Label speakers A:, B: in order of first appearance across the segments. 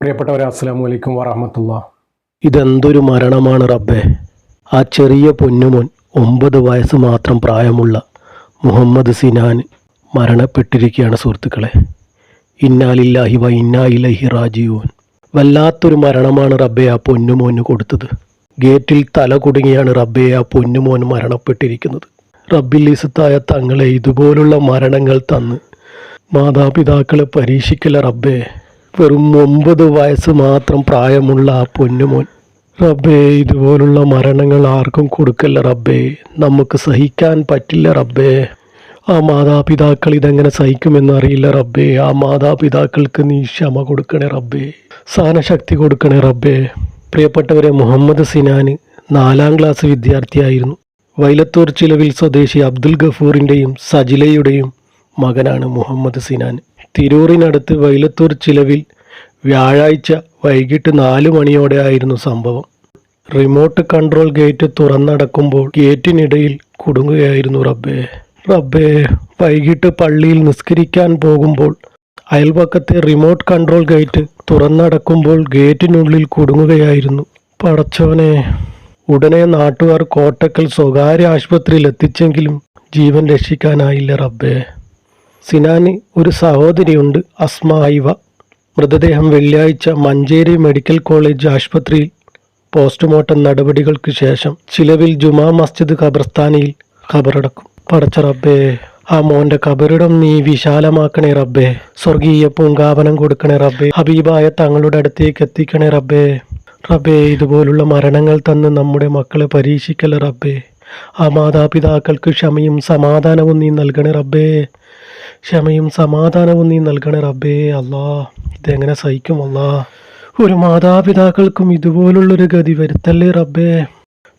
A: പ്രിയപ്പെട്ടവരെ അസ്സാം വലൈക്കും വറഹമത്തുള്ള.
B: ഇതെന്തൊരു മരണമാണ് റബ്ബേ. ആ ചെറിയ പൊന്നുമോൻ ഒമ്പത് വയസ്സ് മാത്രം പ്രായമുള്ള മുഹമ്മദ് സിനാൻ മരണപ്പെട്ടിരിക്കുകയാണ് സുഹൃത്തുക്കളെ. ഇന്നാലില്ലാഹി വ ഇന്നായിലഹി റാജീവോൻ വല്ലാത്തൊരു മരണമാണ് റബ്ബെ ആ പൊന്നുമോന് കൊടുത്തത്. ഗേറ്റിൽ തല കുടുങ്ങിയാണ് റബ്ബെ ആ പൊന്നുമോൻ മരണപ്പെട്ടിരിക്കുന്നത്. റബ്ബിൽ ഇസുത്തായ തങ്ങളെ ഇതുപോലുള്ള മരണങ്ങൾ തന്ന് മാതാപിതാക്കളെ പരീക്ഷിക്കല റബ്ബേ. വെറും ഒമ്പത് വയസ്സ് മാത്രം പ്രായമുള്ള ആ പൊന്നുമോൻ. റബ്ബേ ഇതുപോലുള്ള മരണങ്ങൾ ആർക്കും കൊടുക്കല്ല റബ്ബേ. നമുക്ക് സഹിക്കാൻ പറ്റില്ല റബ്ബേ. ആ മാതാപിതാക്കൾ ഇതെങ്ങനെ സഹിക്കുമെന്നറിയില്ല റബ്ബേ. ആ മാതാപിതാക്കൾക്ക് നീ ക്ഷമ കൊടുക്കണേ റബ്ബേ. സഹനശക്തി കൊടുക്കണേ റബ്ബേ. പ്രിയപ്പെട്ടവരെ മുഹമ്മദ് സിനാന് നാലാം ക്ലാസ് വിദ്യാർത്ഥിയായിരുന്നു. വൈലത്തൂർ ചിലവിൽ സ്വദേശി അബ്ദുൽ ഗഫൂറിന്റെയും സജിലയുടെയും മകനാണ് മുഹമ്മദ് സിനാൻ. തിരൂറിനടുത്ത് വൈലത്തൂർ ചിലവിൽ വ്യാഴാഴ്ച വൈകിട്ട് നാല് മണിയോടെ ആയിരുന്നു സംഭവം. റിമോട്ട് കൺട്രോൾ ഗേറ്റ് തുറന്നടക്കുമ്പോൾ ഗേറ്റിനിടയിൽ കുടുങ്ങുകയായിരുന്നു റബ്ബേ. റബ്ബേ വൈകിട്ട് പള്ളിയിൽ നിസ്കരിക്കാൻ പോകുമ്പോൾ അയൽപക്കത്തെ റിമോട്ട് കൺട്രോൾ ഗേറ്റ് തുറന്നടക്കുമ്പോൾ ഗേറ്റിനുള്ളിൽ കുടുങ്ങുകയായിരുന്നു. പടച്ചോനെ ഉടനെ നാട്ടുകാർ കോട്ടക്കൽ സ്വകാര്യ ആശുപത്രിയിൽ എത്തിച്ചെങ്കിലും ജീവൻ രക്ഷിക്കാനായില്ല റബ്ബേ. സിനാന് ഒരു സഹോദരിയുണ്ട് അസ്മ ഐവ. മൃതദേഹം വെള്ളിയാഴ്ച മഞ്ചേരി മെഡിക്കൽ കോളേജ് ആശുപത്രിയിൽ പോസ്റ്റ്മോർട്ടം നടപടികൾക്ക് ശേഷം ചിലവിൽ ജുമാ മസ്ജിദ് ഖബർസ്ഥാനിയിൽ ഖബറടക്കും. പടച്ച റബ്ബേ ആ മോന്റെ കബറിടം നീ വിശാലമാക്കണേ റബ്ബേ. സ്വർഗീയ പൂങ്കാവനം കൊടുക്കണേ റബ്ബേ. ഹബീബായ തങ്ങളുടെ അടുത്തേക്ക് എത്തിക്കണേ റബ്ബേ. റബ്ബേ ഇതുപോലുള്ള മരണങ്ങൾ തന്ന് നമ്മുടെ മക്കളെ പരീക്ഷിക്കല റബ്ബേ. ആ മാതാപിതാക്കൾക്ക് ക്ഷമയും സമാധാനവും നീ നൽകണേ റബ്ബേ. ക്ഷമയും സമാധാനവും നീ നൽകണേ റബ്ബേ. അല്ലാ ഇതെങ്ങനെ സഹിക്കും അല്ലാ? ഒരു മാതാപിതാക്കൾക്കും ഇതുപോലുള്ളൊരു ഗതി വരുത്തല്ലേ റബ്ബേ.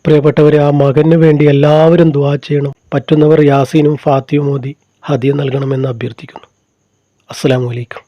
B: പ്രിയപ്പെട്ടവരെ ആ മകന് വേണ്ടി എല്ലാവരും ദുവാ ചെയ്യണം. പറ്റുന്നവർ യാസീനും ഫാത്തിയും മോദി ഹദിയ നൽകണമെന്ന് അഭ്യർത്ഥിക്കുന്നു. അസ്സാം അലൈക്കും.